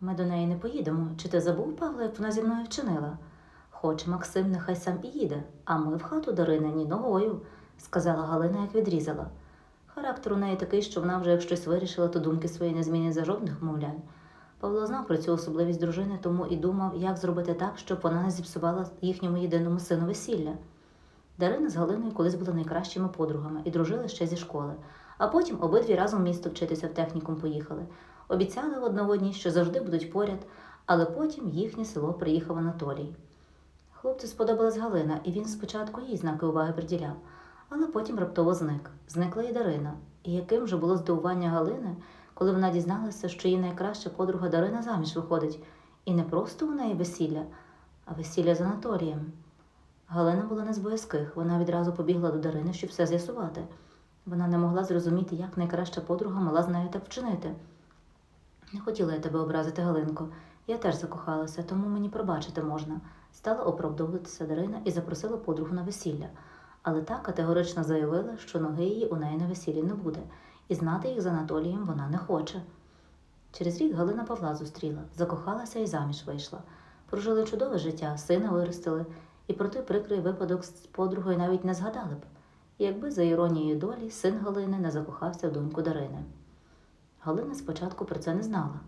Ми до неї не поїдемо. Чи ти забув, Павло, як вона зі мною вчинила? Хоче Максим, нехай сам і їде, а ми в хату Дарини ні ногою, сказала Галина, як відрізала. Характер у неї такий, що вона вже як щось вирішила, то думки свої не змінить за жодних мовлянь. Павло знав про цю особливість дружини, тому і думав, як зробити так, щоб вона не зіпсувала їхньому єдиному сину весілля. Дарина з Галиною колись були найкращими подругами і дружили ще зі школи, а потім обидві разом місто вчитися в технікум поїхали. Обіцяли одна в одній, що завжди будуть поряд, але потім їхнє село приїхав Анатолій. Хлопцю сподобалась Галина, і він спочатку їй знаки уваги приділяв, але потім раптово зник. Зникла і Дарина. І яким же було здивування Галини, коли вона дізналася, що її найкраща подруга Дарина заміж виходить, і не просто у неї весілля, а весілля з Анатолієм. Галина була не з боязких, вона відразу побігла до Дарини, щоб все з'ясувати. Вона не могла зрозуміти, як найкраща подруга мала з нею так вчинити. Не хотіла я тебе образити, Галинко. Я теж закохалася, тому мені пробачити можна. Стала оправдовуватися Дарина і запросила подругу на весілля. Але та категорично заявила, що ноги її у неї на весіллі не буде, і знати їх з Анатолієм вона не хоче. Через рік Галина Павла зустріла, закохалася і заміж вийшла. Прожили чудове життя, сина виростили, і про той прикрий випадок з подругою навіть не згадали б, якби за іронією долі син Галини не закохався в доньку Дарини. Галина спочатку про це не знала.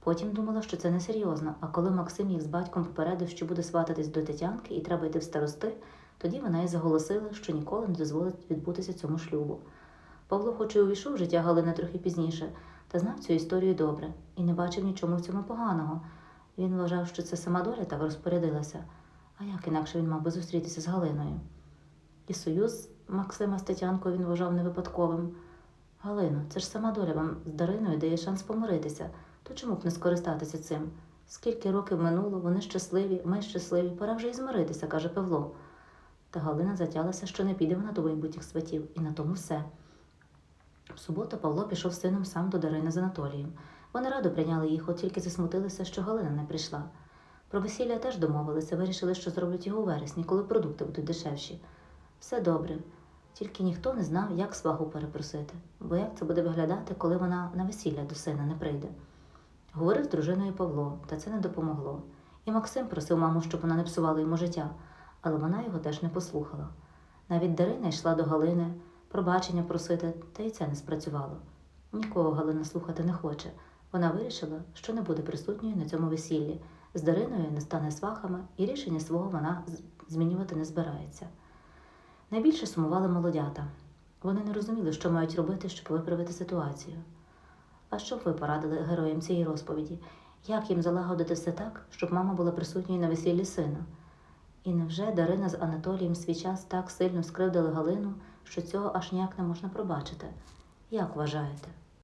Потім думала, що це несерйозно, а коли Максим їх з батьком попередив, що буде свататись до Тетянки і треба йти в старости, тоді вона й заголосила, що ніколи не дозволить відбутися цьому шлюбу. Павло, хоч і увійшов в життя Галини трохи пізніше, та знав цю історію добре і не бачив нічому в цьому поганого. Він вважав, що це сама доля так розпорядилася. А як інакше він мав би зустрітися з Галиною? І союз Максима з Тетянкою він вважав невипадковим. Галино, це ж сама доля вам з Дариною дає шанс помиритися, то чому б не скористатися цим? Скільки років минуло, вони щасливі, ми щасливі, пора вже і змиритися, каже Павло. Та Галина затялася, що не піде вона до майбутніх сватів, і на тому все. В суботу Павло пішов з сином сам до Дарини з Анатолієм. Вони радо прийняли їх, от тільки засмутилися, що Галина не прийшла. Про весілля теж домовилися, вирішили, що зроблять його у вересні, коли продукти будуть дешевші. Все добре, тільки ніхто не знав, як свагу перепросити, бо як це буде виглядати, коли вона на весілля до сина не прийде. Говорив з дружиною Павло, та це не допомогло. І Максим просив маму, щоб вона не псувала йому життя, але вона його теж не послухала. Навіть Дарина йшла до Галини, пробачення просити, та й це не спрацювало. Нікого Галина слухати не хоче. Вона вирішила, що не буде присутньою на цьому весіллі. З Дариною не стане свахами, і рішення свого вона змінювати не збирається. Найбільше сумували молодята. Вони не розуміли, що мають робити, щоб виправити ситуацію. А що б ви порадили героям цієї розповіді? Як їм залагодити все так, щоб мама була присутньою на весіллі сина? І невже Дарина з Анатолієм свій час так сильно скривдили Галину, що цього аж ніяк не можна пробачити? Як вважаєте?